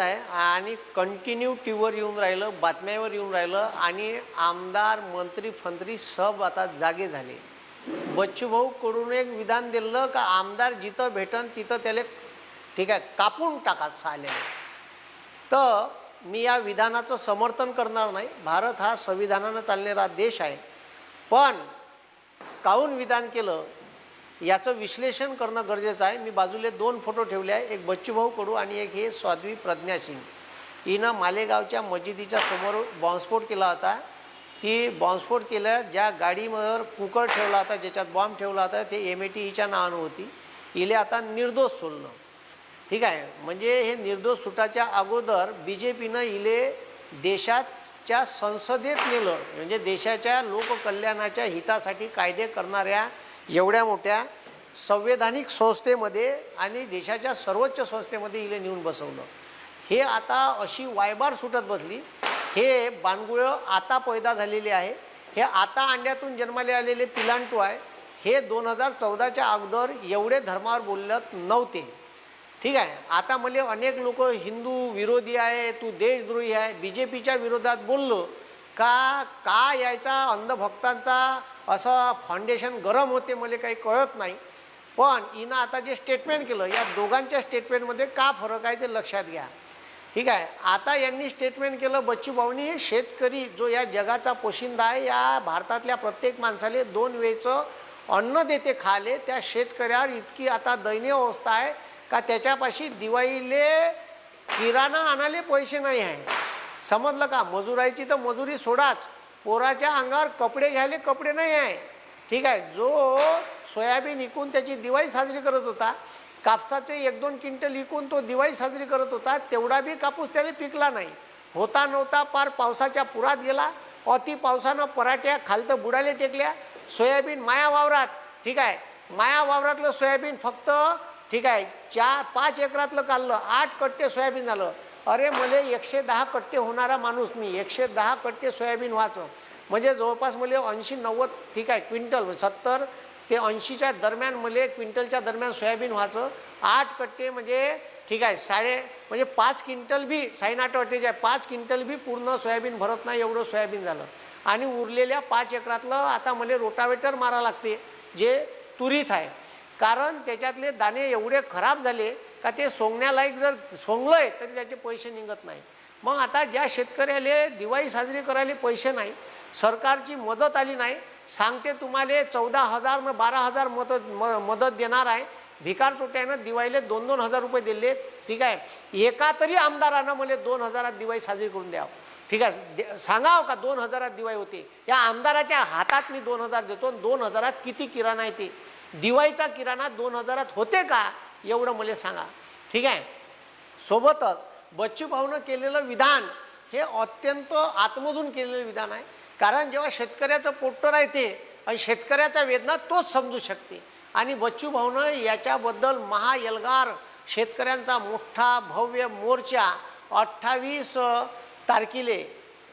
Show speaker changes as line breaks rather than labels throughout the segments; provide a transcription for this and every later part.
आहे आणि continue T येऊन राहिलं बातम्यावर येऊन राहिलं आणि आमदार मंत्री फंत्री सब आता जागे झाले. बच्चूभाऊकडून एक विधान दिलं का आमदार जिथं भेटन तिथं त्याला ठीक आहे कापून टाका साल्याने तर मी या विधानाचं समर्थन करणार नाही. भारत हा संविधानानं चालणारा देश आहे. पण काहून विधान केलं? याचं विश्लेषण करणं गरजेचं आहे. मी बाजूले दोन फोटो ठेवले आहे. एक बच्चूभाऊ कडू आणि एक हे स्वाद्वी प्रज्ञा सिंग. हिनं मालेगावच्या मशिदीच्या समोर बॉम्बस्फोट केला होता. ती बॉम्बस्फोट केल्या ज्या गाडीवर कुकर ठेवला होता ज्याच्यात बॉम्ब ठेवला होता ते एम ए टी ईच्या नावानं होती. इले आता निर्दोष सोडलं. ठीक आहे. म्हणजे हे निर्दोष सुटाच्या अगोदर बी जे पीनं इले देशाच्या संसदेत नेलं. म्हणजे देशाच्या लोककल्याणाच्या हितासाठी कायदे करणाऱ्या एवढ्या मोठ्या संवैधानिक संस्थेमध्ये आणि देशाच्या सर्वोच्च संस्थेमध्ये इले नेऊन बसवलं. हे आता अशी वायबार सुटत बसली. हे बाणगुळं आता पैदा झालेले आहे. हे आता अंड्यातून जन्माले आलेले पिलांटू आहे. हे दोन हजार चौदाच्या अगोदर एवढे धर्मावर बोलत नव्हते. ठीक आहे. आता मला अनेक लोक हिंदू विरोधी आहे तू देशद्रोही आहे बी जे पीच्या विरोधात बोललो. का का यायचा अंधभक्तांचा असं फाउंडेशन गरम होते मला काही कळत नाही. पण हिनं आता जे स्टेटमेंट केलं या दोघांच्या स्टेटमेंटमध्ये का फरक आहे ते लक्षात घ्या. ठीक आहे? आता यांनी स्टेटमेंट केलं बच्चू भाऊनी हे शेतकरी जो या जगाचा पोशिंदा आहे या भारतातल्या प्रत्येक माणसाले दोन वेळचं अन्न देते खाले त्या शेतकऱ्यावर इतकी आता दयनीय अवस्था आहे का त्याच्यापाशी दिवाळीले किराणा आणाले पैसे नाही आहे. समजलं का? मजुरायची तर मजुरी सोडाच. पोराच्या अंगावर कपडे घ्यायले कपडे नाही आहे. ठीक आहे जो सोयाबीन विकून त्याची दिवाळी साजरी करत होता कापसाचे एक दोन क्विंटल विकून तो दिवाळी साजरी करत होता तेवढा बी कापूस त्याने पिकला नाही. होता नव्हता पार पावसाच्या पुरात गेला अति पावसानं पराठ्या खालतं बुडाले टेकल्या सोयाबीन माया वावरात ठीक आहे माया वावरातलं सोयाबीन फक्त ठीक आहे चार पाच एकरातलं काढलं आठ कट्टे सोयाबीन झालं. अरे मला एकशे दहा कट्टे होणारा माणूस मी एकशे दहा कट्टे सोयाबीन व्हायचं म्हणजे जवळपास मला ऐंशी नव्वद ठीक आहे क्विंटल सत्तर ते ऐंशीच्या दरम्यान मला क्विंटलच्या दरम्यान सोयाबीन व्हायचं आठ कट्टे म्हणजे ठीक आहे साडे म्हणजे पाच क्विंटल बी साईनाट अटेज आहे. पाच क्विंटल बी पूर्ण सोयाबीन भरत नाही एवढं सोयाबीन झालं. आणि उरलेल्या पाच एकरातलं आता मला रोटावेटर मारा लागते जे तुरीत आहे. कारण त्याच्यातले दाणे एवढे खराब झाले का ते सोंगण्यालायक जर सोंगलंय तरी त्याचे पैसे निघत नाही. मग आता ज्या शेतकऱ्याले दिवाळी साजरी करायला पैसे नाही सरकारची मदत आली नाही सांगते तुम्हाला चौदा हजार न बारा हजार मदत म मदत देणार आहे. भिकार चोट्यानं दिवाळीला दोन दोन हजार रुपये दिले. ठीक आहे. एका तरी आमदारानं मला दोन हजारात दिवाळी साजरी करून द्यावं. ठीक आहे. दे- सांगावं का दोन हजारात दिवाळी होते? या आमदाराच्या हातात मी दोन हजार देतो आणि दोन हजारात किती किराणा येते दिवाळीचा किराणा दोन हजारात होते का? एवढं मला सांगा. ठीक आहे? सोबतच बच्चू भाऊनं केलेलं विधान हे अत्यंत आतमधून केलेलं विधान आहे. कारण जेव्हा शेतकऱ्याचं पोट्ट राहते आणि शेतकऱ्याचा वेदना तोच समजू शकते. आणि बच्चू भाऊनं याच्याबद्दल महायलगार शेतकऱ्यांचा मोठा भव्य मोर्चा अठ्ठावीस तारखेले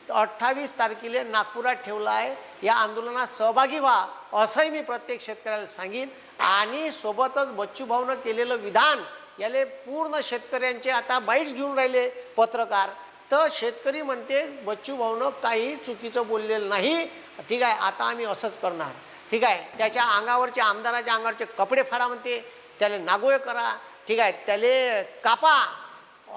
अठ्ठावीस तारखेला नागपुरात ठेवला आहे. या आंदोलनात सहभागी व्हा. असंही मी प्रत्येक शेतकऱ्याला सांगेन. आणि सोबतच बच्चूभाऊनं केलेलं विधान याले पूर्ण शेतकऱ्यांचे आता बाईट्स घेऊन राहिले पत्रकार. तर शेतकरी म्हणते बच्चूभाऊनं काही चुकीचं बोललेलं नाही. ठीक आहे आता आम्ही असंच करणार. ठीक आहे त्याच्या अंगावरचे आमदाराच्या अंगावरचे कपडे फाडा म्हणते. त्याला नागोळे करा. ठीक आहे त्याले कापा.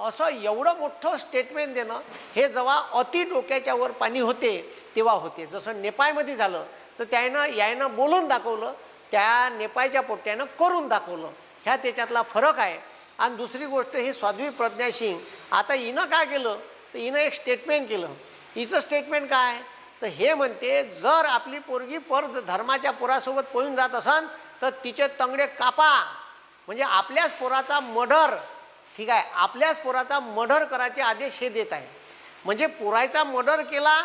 असं एवढं मोठं स्टेटमेंट देणं हे जेव्हा अति डोक्याच्या वर पाणी होते तेव्हा होते. जसं नेपाळमध्ये झालं तर त्यानं यायनं बोलून दाखवलं त्या नेपाळच्या पोट्यानं करून दाखवलं. ह्या त्याच्यातला फरक आहे. आणि दुसरी गोष्ट ही स्वाध्वी प्रज्ञा सिंग आता हिनं काय केलं? तर हिनं एक स्टेटमेंट केलं. हिचं स्टेटमेंट काय? तर हे म्हणते जर आपली पोरगी पर धर्माच्या पोरासोबत पळून जात असन तर तिचे तंगडे कापा. म्हणजे आपल्याच पोराचा मर्डर ठीक आहे आपल्याच पोराचा मर्डर करायचे आदेश हे देत आहे. म्हणजे पोराचा मर्डर केला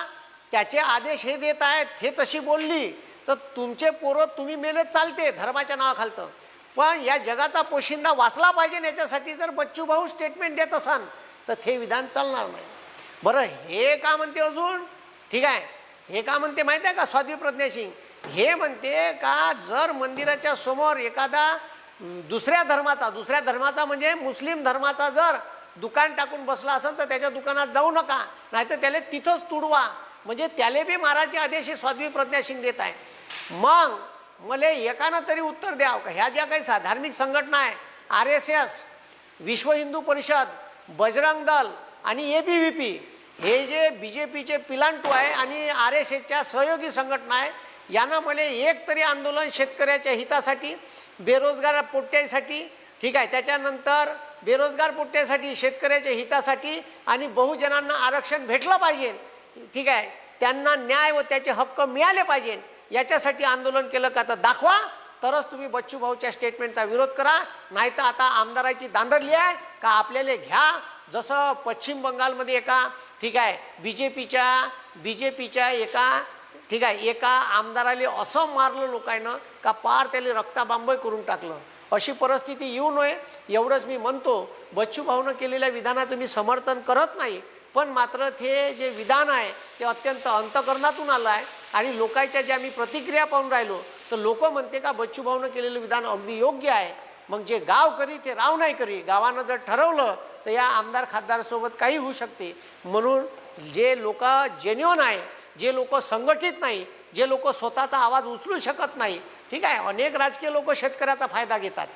त्याचे आदेश हे देत आहेत हे तशी बोलली तर तुमचे पोरं तुम्ही मेलत चालते धर्माच्या नावाखालतं. पण या जगाचा पोशिंदा वाचला पाहिजे याच्यासाठी जर बच्चू भाऊ स्टेटमेंट देत असाल तर ते विधान चालणार नाही. बरं हे का म्हणते अजून? ठीक आहे. हे का म्हणते माहिती आहे का स्वाती प्रज्ञा सिंग हे म्हणते का जर मंदिराच्या समोर एखादा दुसऱ्या धर्माचा दुसऱ्या धर्माचा म्हणजे मुस्लिम धर्माचा जर दुकान टाकून बसला असेल तर त्याच्या दुकानात जाऊ नका. नाहीतर त्याला तिथंच तुडवा. म्हणजे त्याले बी महाराजचे आदेश हे स्वाद्वी प्रज्ञा सिंग देत आहे. मग मला एकानं तरी उत्तर द्यावं का? ह्या ज्या काही सा- धार्मिक संघटना आहे आर एस एस विश्व हिंदू परिषद बजरंग दल आणि ए बी व्ही पी हे जे बी जे पीचे पिलांटू आहे आणि आर एस एसच्या सहयोगी संघटना आहे यांना मला एक तरी आंदोलन शेतकऱ्याच्या हितासाठी बेरोजगार पोट्ट्यासाठी ठीक आहे त्याच्यानंतर बेरोजगार पोट्ट्यासाठी शेतकऱ्याच्या हितासाठी आणि बहुजनांना आरक्षण भेटलं पाहिजे. ठीक आहे. त्यांना न्याय व त्याचे हक्क मिळाले पाहिजे. याच्यासाठी आंदोलन केलं का तर दाखवा. तरच तुम्ही बच्चू भाऊच्या स्टेटमेंटचा विरोध करा. नाही तर आता आमदाराची दांडरली आहे का आपल्याला घ्या. जसं पश्चिम बंगालमध्ये एका ठीक आहे बी जे पीच्या बी जे पीच्या एका ठीक आहे एका आमदाराला असं मारलं लोकांना का पार त्याला रक्ताबांब करून टाकलं. अशी परिस्थिती येऊ नये. एवढंच मी म्हणतो. बच्चू भाऊनं केलेल्या विधानाचं मी समर्थन करत नाही. पण मात्र ते जे विधान आहे ते अत्यंत अंतकरणातून आलं आहे. आणि लोकांच्या ज्या मी प्रतिक्रिया पाहून राहिलो तर लोक म्हणते का बच्चूभाऊनं केलेलं विधान अगदी योग्य आहे. मग जे गाव करी ते राव नाही करी. गावानं जर ठरवलं तर या आमदार खासदारसोबत काही होऊ शकते. म्हणून जे लोक जेन्युअन आहे जे लोक संघटित नाही जे लोक स्वतःचा आवाज उचलू शकत नाही ठीक आहे अनेक राजकीय लोक शेतकऱ्याचा फायदा घेतात.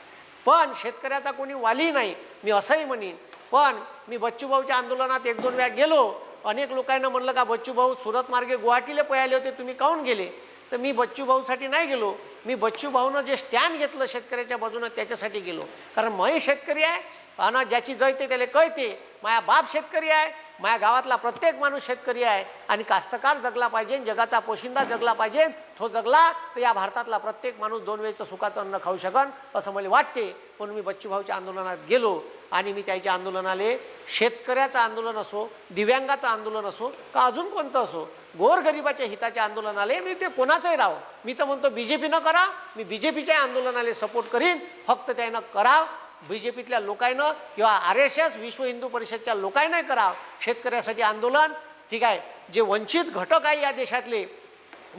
पण शेतकऱ्याचा कोणी वाली नाही मी असंही म्हणेन पण मी बच्चूभाऊच्या आंदोलनात एक दोन वेळा गेलो. अनेक लोकांना म्हणलं का बच्चूभाऊ सुरत मार्गे गुवाहाटीला पळाले होते तुम्ही काहून गेले? तर मी बच्चूभाऊसाठी नाही गेलो. मी बच्चूभाऊनं जे स्टँड घेतलं शेतकऱ्याच्या बाजूनं त्याच्यासाठी गेलो. कारण मही शेतकरी आहे आणि ज्याची जळते त्याला कळते. माझा बाप शेतकरी आहे माझ्या गावातला प्रत्येक माणूस शेतकरी आहे. आणि कास्तकार जगला पाहिजे जगाचा पोशिंदा जगला पाहिजे तो जगला तर या भारतातला प्रत्येक माणूस दोन वेळचं सुखाचं अन्न खाऊ शकन असं मला वाटते. म्हणून मी बच्चूभाऊच्या आंदोलनात गेलो आणि मी त्याच्या आंदोलनाले शेतकऱ्याचं आंदोलन असो दिव्यांगाचं आंदोलन असो का अजून कोणतं असो गोरगरिबाच्या हिताच्या आंदोलनाले मी ते कोणाचंही राहो. मी तर म्हणतो बी जे पीनं करा मी बी जे पीच्या आंदोलनाले सपोर्ट करीन फक्त त्यानं करा बी जे पीतल्या लोकांनं किंवा आर एस एस विश्व हिंदू परिषदच्या लोकांनाही करावं. शेतकऱ्यासाठी आंदोलन. ठीक आहे? जे वंचित घटक आहे या देशातले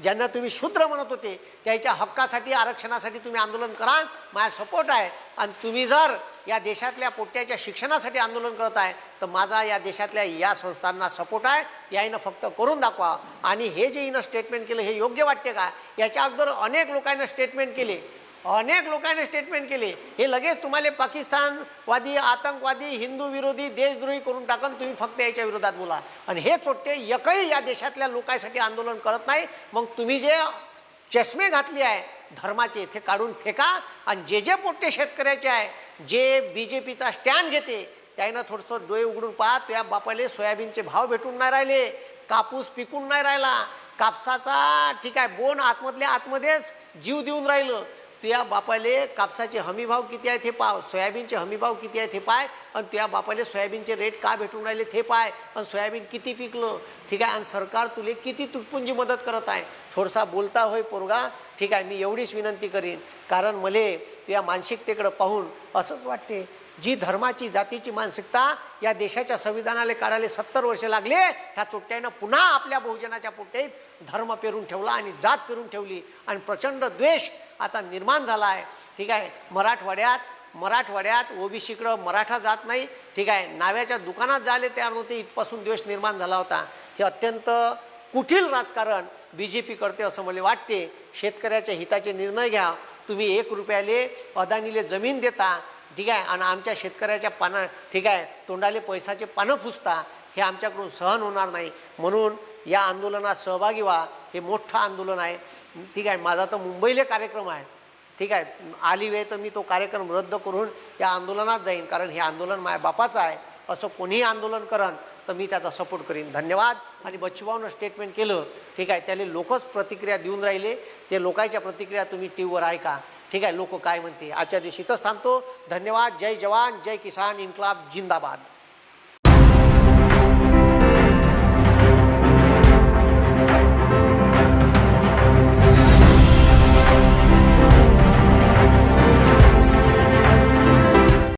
ज्यांना तुम्ही शूद्र म्हणत होते त्याच्या हक्कासाठी आरक्षणासाठी तुम्ही आंदोलन करा माझा सपोर्ट आहे. आणि तुम्ही जर या देशातल्या पोट्याच्या शिक्षणासाठी आंदोलन करत आहे तर माझा या देशातल्या या संस्थांना सपोर्ट आहे. याईनं फक्त करून दाखवा. आणि हे जे हिनं स्टेटमेंट केलं हे योग्य वाटते का? याच्या अगोदर अनेक लोकांना स्टेटमेंट केले. अनेक लोकांनी स्टेटमेंट केले. हे लगेच तुम्हाला पाकिस्तानवादी आतंकवादी हिंदू विरोधी देशद्रोही करून टाकून तुम्ही फक्त याच्या विरोधात बोला. आणि हे चोट्टे एकही या देशातल्या लोकांसाठी आंदोलन करत नाही. मग तुम्ही जे चष्मे घातले आहे धर्माचे ते काढून फेका आणि जे जे पोट्टे शेतकऱ्याचे आहे जे बी जे पीचा स्टँड घेते त्यानं थोडंसं डोळे उघडून पाहा त्या बापाले सोयाबीनचे भाव भेटून नाही राहिले कापूस पिकून नाही राहिला. कापसाचा ठीक आहे बोन आतमधल्या आतमध्येच जीव देऊन राहिलं. त्या बापाले कापसाचे हमी भाव किती आहे ते पाव सोयाबीनचे हमी भाव किती आहे ते पाय आणि त्या बापाले सोयाबीनचे रेट का भेटून राहिले ते पाय आणि सोयाबीन किती पिकलं ठीक आहे आणि सरकार तुले किती तुटपुंजी मदत करत आहे. थोडसा बोलता होय पोरगा ठीक आहे मी एवढीच विनंती करीन. कारण मले त्या मानसिकतेकडं पाहून असंच वाटते जी धर्माची जातीची मानसिकता या देशाच्या संविधानाला काढायला सत्तर वर्ष लागले ह्या चोट्ट्यानं पुन्हा आपल्या बहुजनाच्या पोट्यात धर्म पेरून ठेवला आणि जात पेरून ठेवली. आणि प्रचंड द्वेष आता निर्माण झाला आहे ठीक आहे. मराठवाड्यात मराठवाड्यात ओबीसीकडं मराठा जात नाही. ठीक आहे. नाव्याच्या दुकानात जायला तयार नव्हते इथपासून द्वेष निर्माण झाला होता. हे अत्यंत कुठील राजकारण बी जे पी करते असं मला वाटते. शेतकऱ्याच्या हिताचे निर्णय घ्या. तुम्ही एक रुपयाले अदानीले जमीन देता. ठीक आहे. आणि आमच्या शेतकऱ्याच्या पाना ठीक आहे तोंडाले पैसाचे पानं फुसता हे आमच्याकडून सहन होणार नाही. म्हणून या आंदोलनात सहभागी व्हा. हे मोठं आंदोलन आहे. ठीक आहे माझा तर मुंबईला कार्यक्रम आहे. ठीक आहे आली वेळ तर मी तो कार्यक्रम रद्द करून या आंदोलनात जाईन. कारण हे आंदोलन माझ्या बापाचं आहे. असं कोणीही आंदोलन करन तर मी त्याचा सपोर्ट करीन. धन्यवाद. आणि बच्चूभाऊनं स्टेटमेंट केलं. ठीक आहे त्याला लोकच प्रतिक्रिया देऊन राहिले. ते लोकांच्या प्रतिक्रिया तुम्ही टी व्हीवर ऐका. ठीक आहे लोक काय म्हणते? आजच्या दिवशी इथंच थांबतो. धन्यवाद. जय जवान. जय किसान. इन्कलाब. जिंदाबाद.